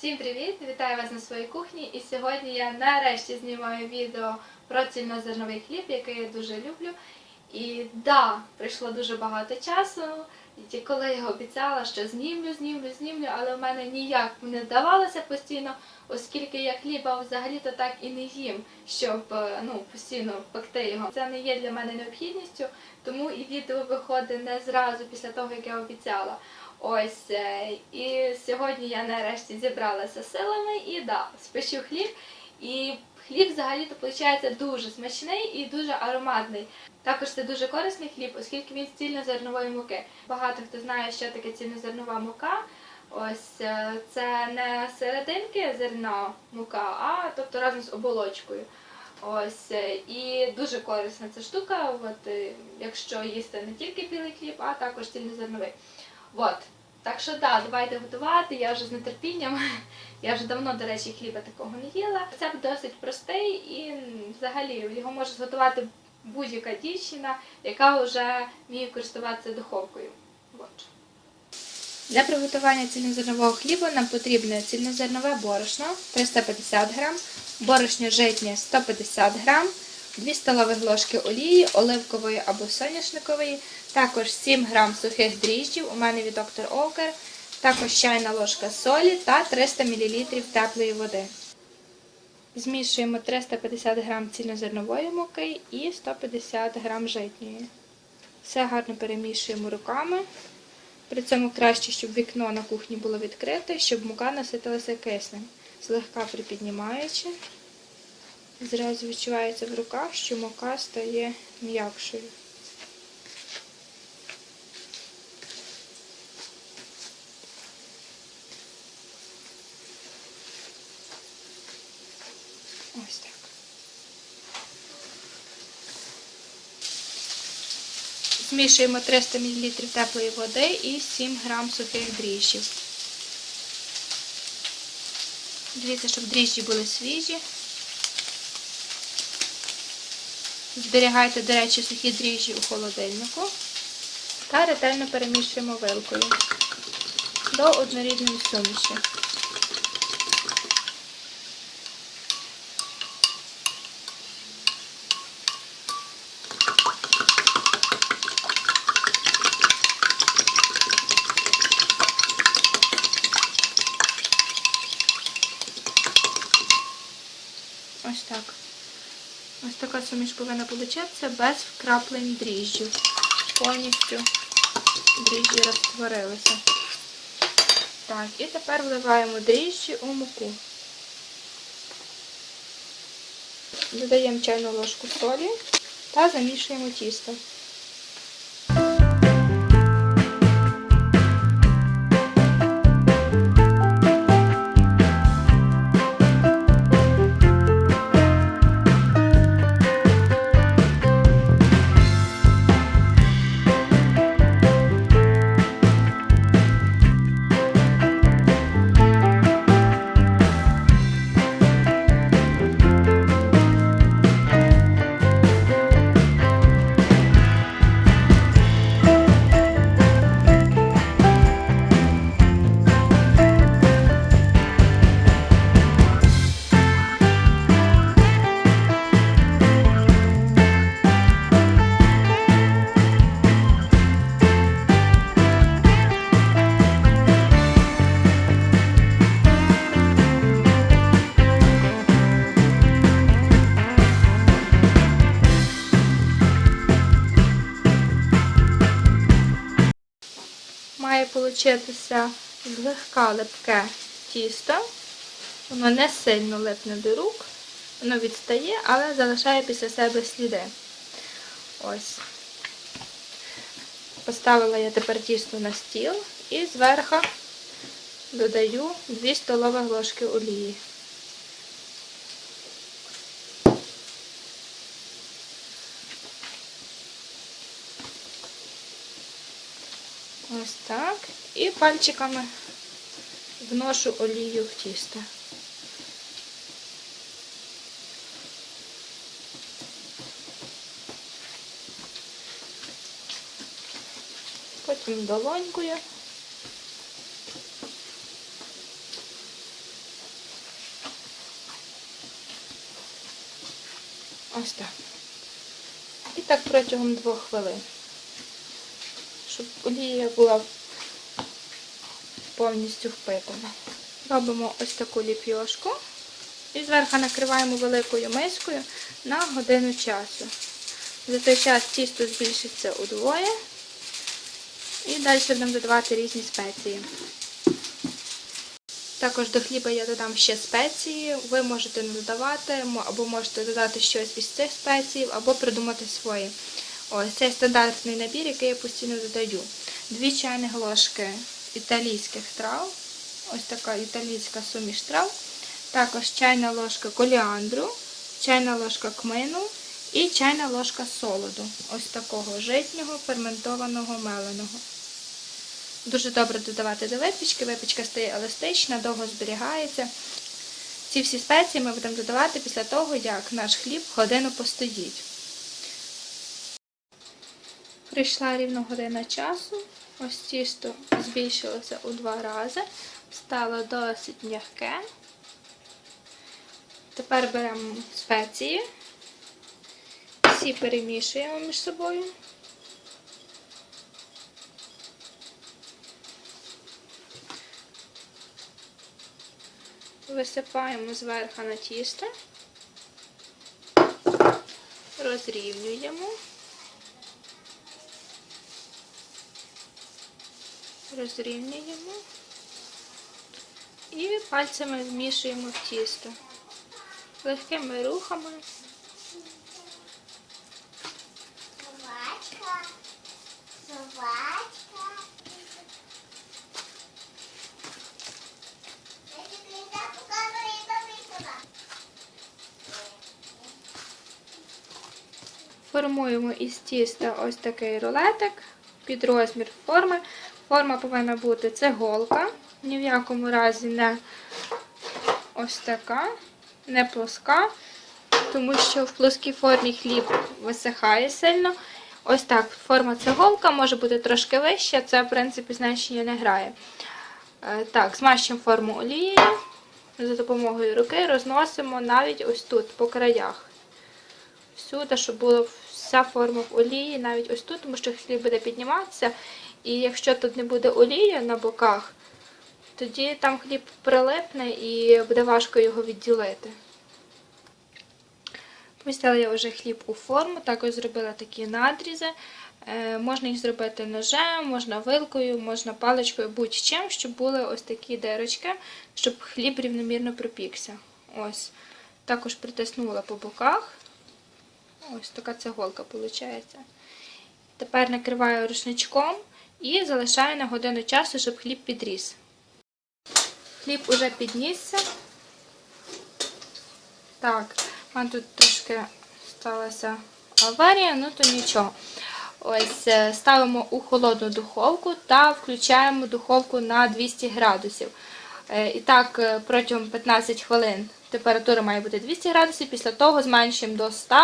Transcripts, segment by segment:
Всім привіт! Вітаю вас на своїй кухні. І сьогодні я нарешті знімаю відео про цільнозерновий хліб, який я дуже люблю. І да, пройшло дуже багато часу. І коли я обіцяла, що знімлю, знімлю, знімлю, але в мене ніяк не вдавалося постійно, оскільки я хліба взагалі-то так і не їм, щоб е, ну, постійно пекти його. Це не є для мене необхідністю, тому і відео виходить не зразу після того, як я обіцяла. Ось е, і сьогодні я нарешті зібралася силами і да, спечу хліб. І хліб взагалі-то виходить дуже смачний і дуже ароматний. Також це дуже корисний хліб, оскільки він з цільнозернової муки. Багато хто знає, що таке цільнозернова мука. Ось е, це не серединки зерна мука, а тобто разом з оболочкою. Ось е, і дуже корисна ця штука, от, якщо їсти не тільки білий хліб, а також цільнозерновий. От. Так що да, давайте готувати. Я вже з нетерпінням. Я вже давно, до речі, хліба такого не їла. Рецепт досить простий і взагалі його може зготувати будь-яка дівчина, яка вже вміє користуватися духовкою. От. Для приготування цільнозернового хліба нам потрібне цільнозернове борошно 350 г, борошно житнє 150 г, 2 столові ложки олії, оливкової або соняшникової, також 7 г сухих дріжджів, у мене від доктор Окер, також чайна ложка солі та 300 мл теплої води. Змішуємо 350 г цільнозернової муки і 150 г житньої. Все гарно перемішуємо руками. При цьому краще, щоб вікно на кухні було відкрите, щоб мука наситилася киснем. Злегка припіднімаючи, зразу відчувається в руках, що мука стає м'якшою. Ось так. Змішуємо 300 мл теплої води і 7 г сухих дріжджів. Дивіться, щоб дріжджі були свіжі. Зберігайте, до речі, сухі дріжджі у холодильнику та ретельно перемішуємо вилкою до однорідної суміші. Така суміш повинна получатися без вкраплень дріжджів. Повністю дріжджі розтворилися. Так, і тепер вливаємо дріжджі у муку. Додаємо чайну ложку солі та замішуємо тісто. Получитися злегка липке тісто. Воно не сильно липне до рук, воно відстає, але залишає після себе сліди. Ось. Поставила я тепер тісто на стіл і зверху додаю 2 столові ложки олії. Ось так. І пальчиками вношу олію в тісто. Потім долонькою. Ось так. І так протягом двох хвилин. Щоб олія була повністю впитана. Робимо ось таку ліпьошку. І зверху накриваємо великою мискою на годину часу. За той час тісто збільшиться удвоє. І далі будемо додавати різні спеції. Також до хліба я додам ще спеції. Ви можете не додавати, або можете додати щось із цих спецій, або придумати свої. Ось це стандартний набір, який я постійно додаю. Дві чайні ложки італійських трав. Ось така італійська суміш трав. Також чайна ложка коліандру, чайна ложка кмину і чайна ложка солоду. Ось такого житнього, ферментованого меленого. Дуже добре додавати до випічки. Випічка стає еластична, довго зберігається. Ці всі спеції ми будемо додавати після того, як наш хліб годину постоїть. Прийшла рівно година часу. Ось тісто збільшилося у два рази. Стало досить м'яке. Тепер беремо спеції. Всі перемішуємо між собою. Висипаємо зверху на тісто, розрівнюємо, розрівнюємо і пальцями вмішуємо в тісто легкими рухами. Формуємо із тіста ось такий рулетик під розмір форми. Форма повинна бути цеголка, ні в якому разі не ось така, не плоска, тому що в плоскій формі хліб висихає сильно. Ось так, форма цеголка може бути трошки вища, це, в принципі, значення не грає. Е, Так, змащуємо форму олією, за допомогою руки розносимо навіть ось тут, по краях всюди, щоб була вся форма в олії, навіть ось тут, тому що хліб буде підніматися. І якщо тут не буде олії на боках, тоді там хліб прилипне і буде важко його відділити. Помістила я вже хліб у форму, також зробила такі надрізи. Е, Можна їх зробити ножем, можна вилкою, можна паличкою, будь-чим, щоб були ось такі дирочки, щоб хліб рівномірно пропікся. Ось. Також притиснула по боках. Ось така цеголка виходить. Тепер накриваю рушничком і залишаю на годину часу, щоб хліб підріс. Хліб уже піднісся. Так, у мене тут трошки сталася аварія, ну то нічого. Ось е, ставимо у холодну духовку та включаємо духовку на 200 градусів. Е, І так, е, протягом 15 хвилин температура має бути 200 градусів, після того зменшуємо до 100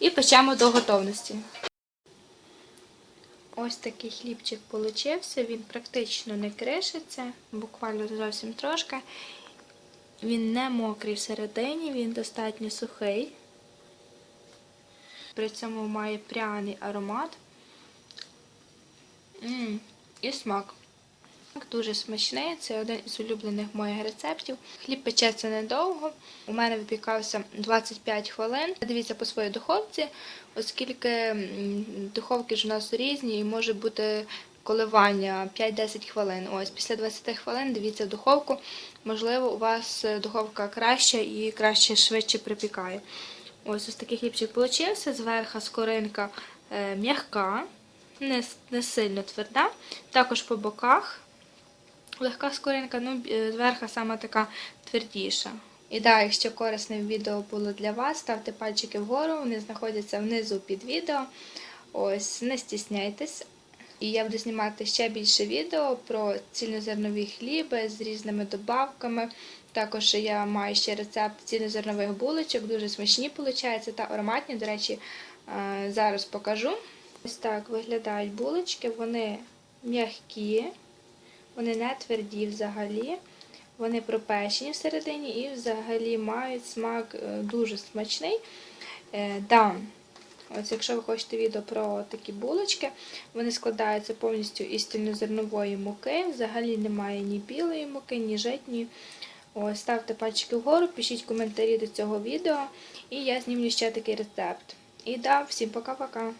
і печемо до готовності. Ось такий хлібчик получився, він практично не кришиться, буквально зовсім трошки. Він не мокрий всередині, він достатньо сухий. При цьому має пряний аромат. І смак. Дуже смачний, це один із улюблених моїх рецептів. Хліб печеться недовго. У мене випікався 25 хвилин. Дивіться по своїй духовці, оскільки духовки ж у нас різні і може бути коливання 5-10 хвилин. Ось після 20 хвилин дивіться духовку. Можливо, у вас е, духовка краща і краще швидше припікає. Ось ось такий хлібчик получився. Зверху скоринка е, м'яка, не сильно тверда. Також по боках легка скоринка, ну е, зверху саме така твердіша. І да, якщо корисне відео було для вас, ставте пальчики вгору, вони знаходяться внизу під відео. Ось, не стісняйтесь. І я буду знімати ще більше відео про цільнозернові хліби з різними добавками. Також я маю ще рецепт цільнозернових булочок, дуже смачні виходять та ароматні. До речі, е, зараз покажу. Ось так виглядають булочки, вони м'які, вони не тверді взагалі. Вони пропечені всередині і взагалі мають смак е, дуже смачний. Е, да. Ось якщо ви хочете відео про такі булочки, вони складаються повністю із цільнозернової муки. Взагалі немає ні білої муки, ні житньої. Ось, ставте пальчики вгору, пишіть коментарі до цього відео, і я знімлю ще такий рецепт. І да, всім пока-пока.